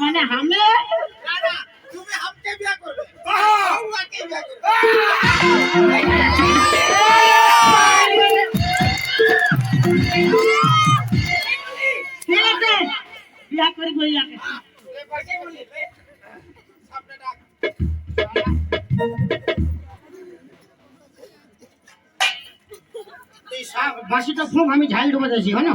মানে হামে তুমি হামকে বিয়া করবে হামকে বিয়া করবে বিয়া করি বইয়াকে সামনে ডাক বাঁশিটা খুব আমি ঝাল ডুবে দিয়েছি হয় না?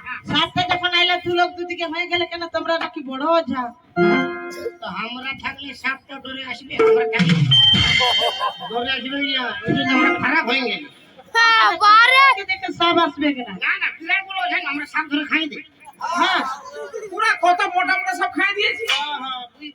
দিকে হয়ে গেলে কেন তোমরা নাকি বড় যা আমরা থাকলে সাপটা ধরে আসবে আমরা ধরে আসবে আমরা খারাপ হয়ে গেলি। হ্যাঁ, সব আসবে কিনা? না না পিলারগুলো আমরা সাপ ধরে খাই দিই। হ্যাঁ। পুরা কত মোটা মোটা সব খাই দিয়েছি। হ্যাঁ হ্যাঁ।